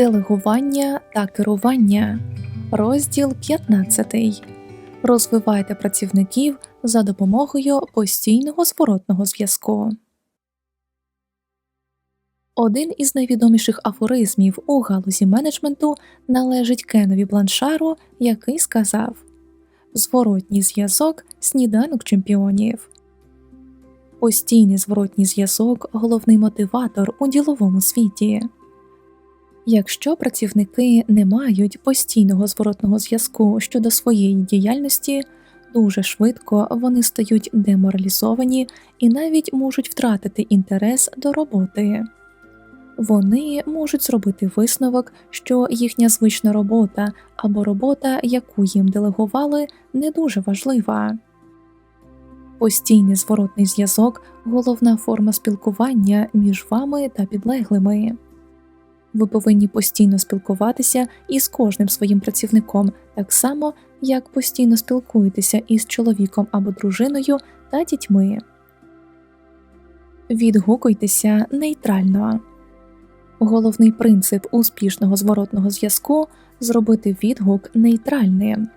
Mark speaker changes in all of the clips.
Speaker 1: Делегування та керування. Розділ 15. Розвивайте працівників за допомогою постійного зворотного зв'язку. Один із найвідоміших афоризмів у галузі менеджменту належить Кенові Бланшару, який сказав Зворотній зв'язок сніданок чемпіонів. Постійний зворотній зв'язок головний мотиватор у діловому світі. Якщо працівники не мають постійного зворотного зв'язку щодо своєї діяльності, дуже швидко вони стають деморалізовані і навіть можуть втратити інтерес до роботи. Вони можуть зробити висновок, що їхня звична робота або робота, яку їм делегували, не дуже важлива. Постійний зворотний зв'язок головна форма спілкування між вами та підлеглими. Ви повинні постійно спілкуватися із кожним своїм працівником, так само як постійно спілкуєтеся із чоловіком або дружиною та дітьми. Відгукуйтеся нейтрально. Головний принцип успішного зворотного зв'язку зробити відгук нейтральним.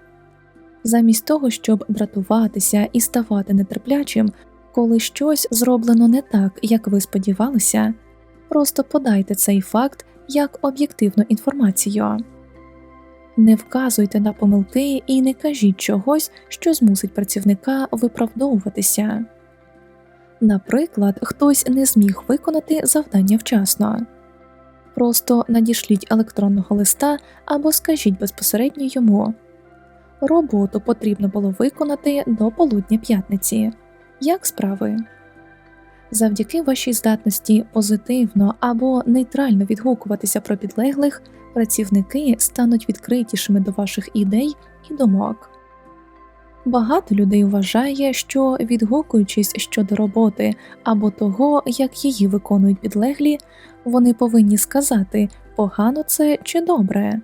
Speaker 1: Замість того, щоб дратуватися і ставати нетерплячим, коли щось зроблено не так, як ви сподівалися, просто подайте цей факт як об'єктивну інформацію. Не вказуйте на помилки і не кажіть чогось, що змусить працівника виправдовуватися. Наприклад, хтось не зміг виконати завдання вчасно. Просто надішліть електронного листа або скажіть безпосередньо йому роботу потрібно було виконати до полудня п'ятниці. Як справи? Завдяки вашій здатності позитивно або нейтрально відгукуватися про підлеглих, працівники стануть відкритішими до ваших ідей і думок. Багато людей вважає, що відгукуючись щодо роботи або того, як її виконують підлеглі, вони повинні сказати, погано це чи добре.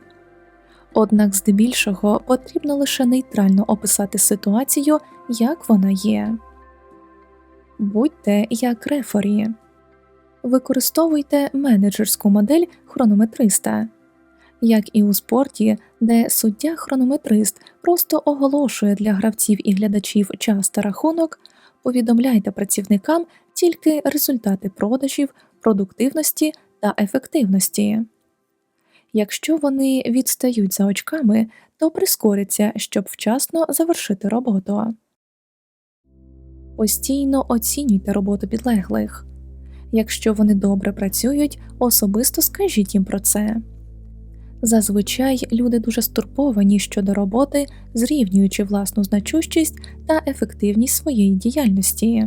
Speaker 1: Однак здебільшого потрібно лише нейтрально описати ситуацію, як вона є. Будьте як рефорі. Використовуйте менеджерську модель хронометриста, як і у спорті, де суддя хронометрист просто оголошує для гравців і глядачів час та рахунок, повідомляйте працівникам тільки результати продажів, продуктивності та ефективності. Якщо вони відстають за очками, то прискоряться, щоб вчасно завершити роботу. Постійно оцінюйте роботу підлеглих. Якщо вони добре працюють, особисто скажіть їм про це. Зазвичай люди дуже стурбовані щодо роботи, зрівнюючи власну значущість та ефективність своєї діяльності.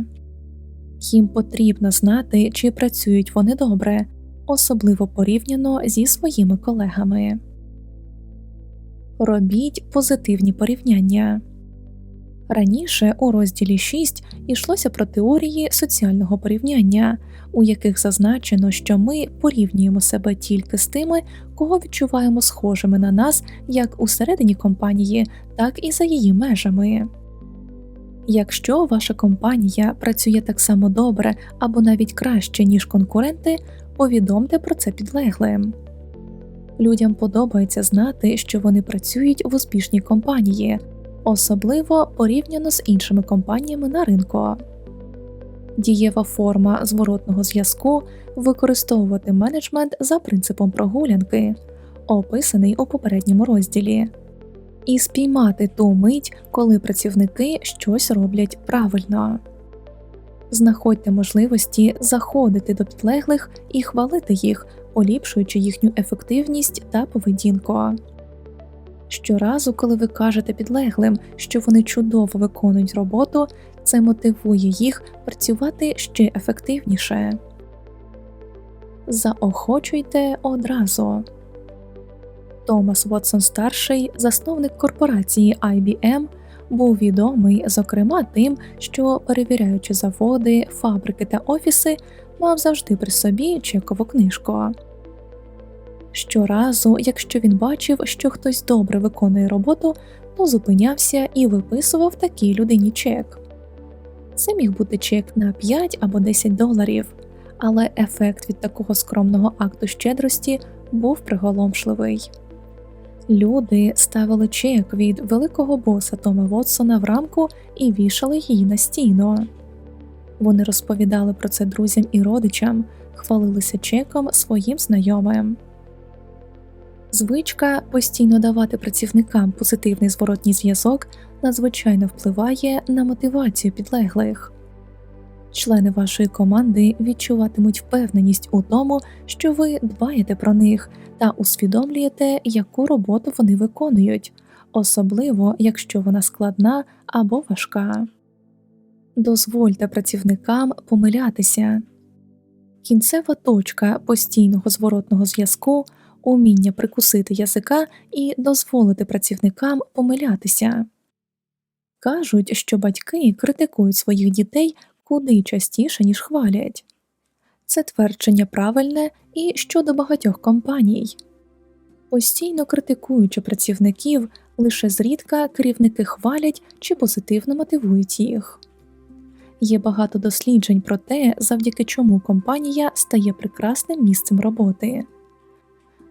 Speaker 1: Їм потрібно знати, чи працюють вони добре, особливо порівняно зі своїми колегами. Робіть позитивні порівняння. Раніше у розділі 6 йшлося про теорії соціального порівняння, у яких зазначено, що ми порівнюємо себе тільки з тими, кого відчуваємо схожими на нас як усередині компанії, так і за її межами. Якщо ваша компанія працює так само добре або навіть краще, ніж конкуренти, повідомте про це підлеглим. Людям подобається знати, що вони працюють в успішній компанії, особливо порівняно з іншими компаніями на ринку. Дієва форма зворотного зв'язку використовувати менеджмент за принципом прогулянки, описаний у попередньому розділі, і спіймати ту мить, коли працівники щось роблять правильно. Знаходьте можливості заходити до підлеглих і хвалити їх, поліпшуючи їхню ефективність та поведінку. Щоразу, коли ви кажете підлеглим, що вони чудово виконують роботу, це мотивує їх працювати ще ефективніше. Заохочуйте одразу. Томас Вотсон старший, засновник корпорації IBM, був відомий, зокрема, тим, що, перевіряючи заводи, фабрики та офіси, мав завжди при собі чекову книжку. Щоразу, якщо він бачив, що хтось добре виконує роботу, то зупинявся і виписував такій людині чек. Це міг бути чек на 5 або 10 доларів, але ефект від такого скромного акту щедрості був приголомшливий. Люди ставили чек від великого боса Тома Вотсона в рамку і вішали її на стіну. Вони розповідали про це друзям і родичам, хвалилися чеком своїм знайомим. Звичка постійно давати працівникам позитивний зворотній зв'язок надзвичайно впливає на мотивацію підлеглих. Члени вашої команди відчуватимуть впевненість у тому, що ви дбаєте про них та усвідомлюєте, яку роботу вони виконують, особливо якщо вона складна або важка. Дозвольте працівникам помилятися. Кінцева точка постійного зворотного зв'язку уміння прикусити язика і дозволити працівникам помилятися. Кажуть, що батьки критикують своїх дітей куди частіше, ніж хвалять. Це твердження правильне і щодо багатьох компаній. Постійно критикуючи працівників, лише зрідка керівники хвалять чи позитивно мотивують їх. Є багато досліджень про те, завдяки чому компанія стає прекрасним місцем роботи.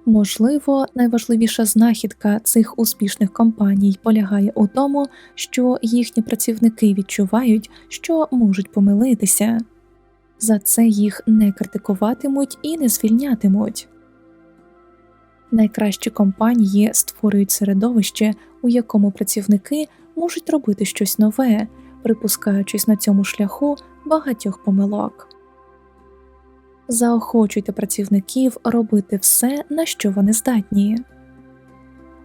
Speaker 1: Можливо, найважливіша знахідка цих успішних компаній полягає у тому, що їхні працівники відчувають, що можуть помилитися, за це їх не критикуватимуть і не звільнятимуть. Найкращі компанії створюють середовище, у якому працівники можуть робити щось нове, припускаючись на цьому шляху багатьох помилок. Заохочуйте працівників робити все, на що вони здатні.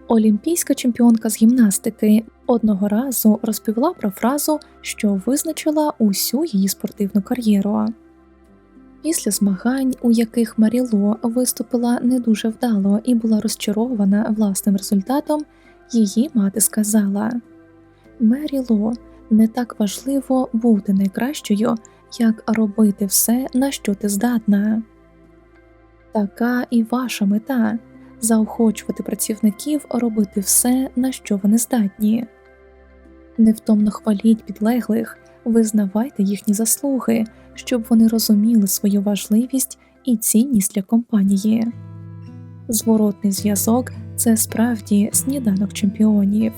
Speaker 1: Олімпійська чемпіонка з гімнастики одного разу розповіла про фразу, що визначила усю її спортивну кар'єру. Після змагань, у яких Маріло виступила не дуже вдало і була розчарована власним результатом, її мати сказала Меріло, не так важливо бути найкращою, як робити все, на що ти здатна. Така і ваша мета заохочувати працівників робити все, на що вони здатні. Невтомно хваліть підлеглих, визнавайте їхні заслуги, щоб вони розуміли свою важливість і цінність для компанії. Зворотний зв'язок це справді сніданок чемпіонів.